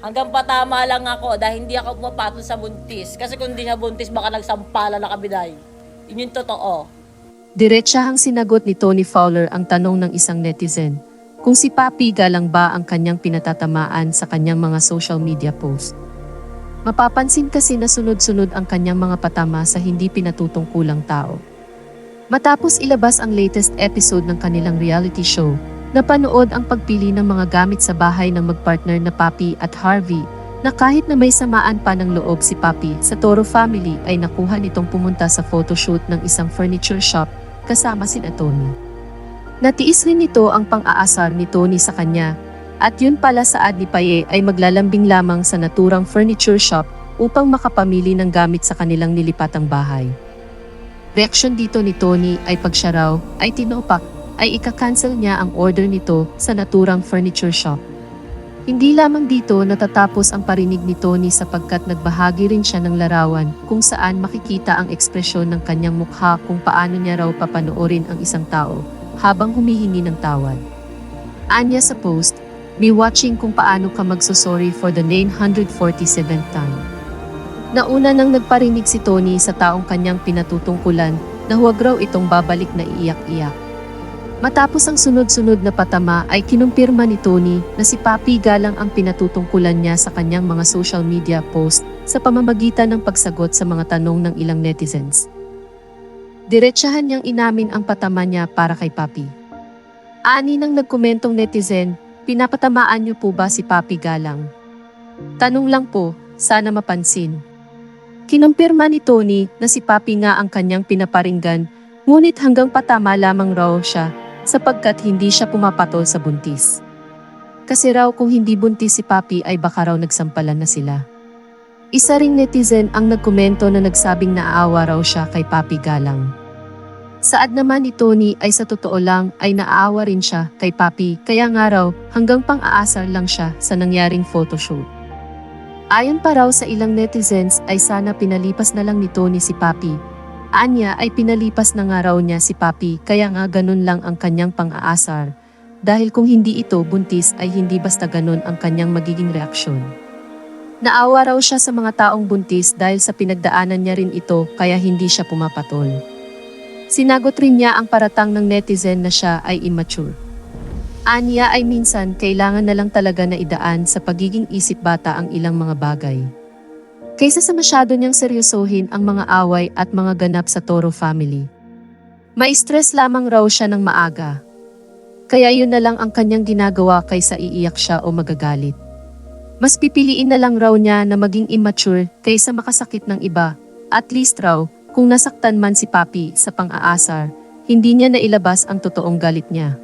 Hanggang patama lang ako dahil hindi ako pumapatol sa buntis. Kasi kung hindi siya buntis, baka nagsampala na kami dahil. Yun yung totoo. Diretsahang sinagot ni Tony Fowler ang tanong ng isang netizen kung si Papi galang ba ang kanyang pinatatamaan sa kanyang mga social media post. Mapapansin kasi na sunod-sunod ang kanyang mga patama sa hindi pinatutungkulang tao. Matapos ilabas ang latest episode ng kanilang reality show, napanood ang pagpili ng mga gamit sa bahay ng magpartner na Papi at Harvey na kahit na may samaan pa ng loob si Papi sa Toro family ay nakuha nitong pumunta sa photoshoot ng isang furniture shop kasama si Tony. Natiis rin nito ang pang-aasar ni Tony sa kanya at yun pala saad ni Paye ay maglalambing lamang sa naturang furniture shop upang makapamili ng gamit sa kanilang nilipatang bahay. Reaksyon dito ni Tony ay pag siya raw ay tinopak ay ika-cancel niya ang order nito sa naturang furniture shop. Hindi lamang dito natatapos ang parinig ni Tony sapagkat nagbahagi rin siya ng larawan kung saan makikita ang ekspresyon ng kanyang mukha kung paano niya raw papanoorin ang isang tao habang humihingi ng tawad. Anya sa post, me watching kung paano ka magsosorry for the 947th time. Nauna nang nagparinig si Tony sa taong kanyang pinatutungkulan na huwag raw itong babalik na iiyak-iyak. Matapos ang sunod-sunod na patama ay kinumpirma ni Tony na si Papi Galang ang pinatutungkulan niya sa kanyang mga social media post sa pamamagitan ng pagsagot sa mga tanong ng ilang netizens. Diretsahan niyang inamin ang patama niya para kay Papi. Ani ng nagkomentong netizen, pinapatamaan niyo po ba si Papi Galang? Tanong lang po, sana mapansin. Kinumpirma ni Tony na si Papi nga ang kanyang pinaparinggan, ngunit hanggang patama lamang raw siya sapagkat hindi siya pumapatol sa buntis. Kasi raw kung hindi buntis si Papi ay baka raw nagsampalan na sila. Isa ring netizen ang nagkomento na nagsabing naaawa raw siya kay Papi Galang. Saad naman ni Tony ay sa totoo lang ay naaawa rin siya kay Papi kaya nga raw hanggang pang-aasar lang siya sa nangyaring photoshoot. Ayon pa raw sa ilang netizens ay sana pinalipas na lang ni Tony si Papi. Anya ay pinalipas na nga raw niya si Papi kaya nga ganun lang ang kanyang pang-aasar. Dahil kung hindi ito buntis ay hindi basta ganun ang kanyang magiging reaksyon. Naawa raw siya sa mga taong buntis dahil sa pinagdaanan niya rin ito kaya hindi siya pumapatol. Sinagot rin niya ang paratang ng netizen na siya ay immature. Anya ay minsan kailangan na lang talaga na idaan sa pagiging isip bata ang ilang mga bagay. Kaysa sa masyado niyang seryosohin ang mga away at mga ganap sa Toro family. Mai-stress lamang raw siya ng maaga. Kaya yun na lang ang kanyang ginagawa kaysa iiyak siya o magagalit. Mas pipiliin na lang raw niya na maging immature kaysa makasakit ng iba. At least raw, kung nasaktan man si Papi sa pang-aasar, hindi niya nailabas ang totoong galit niya.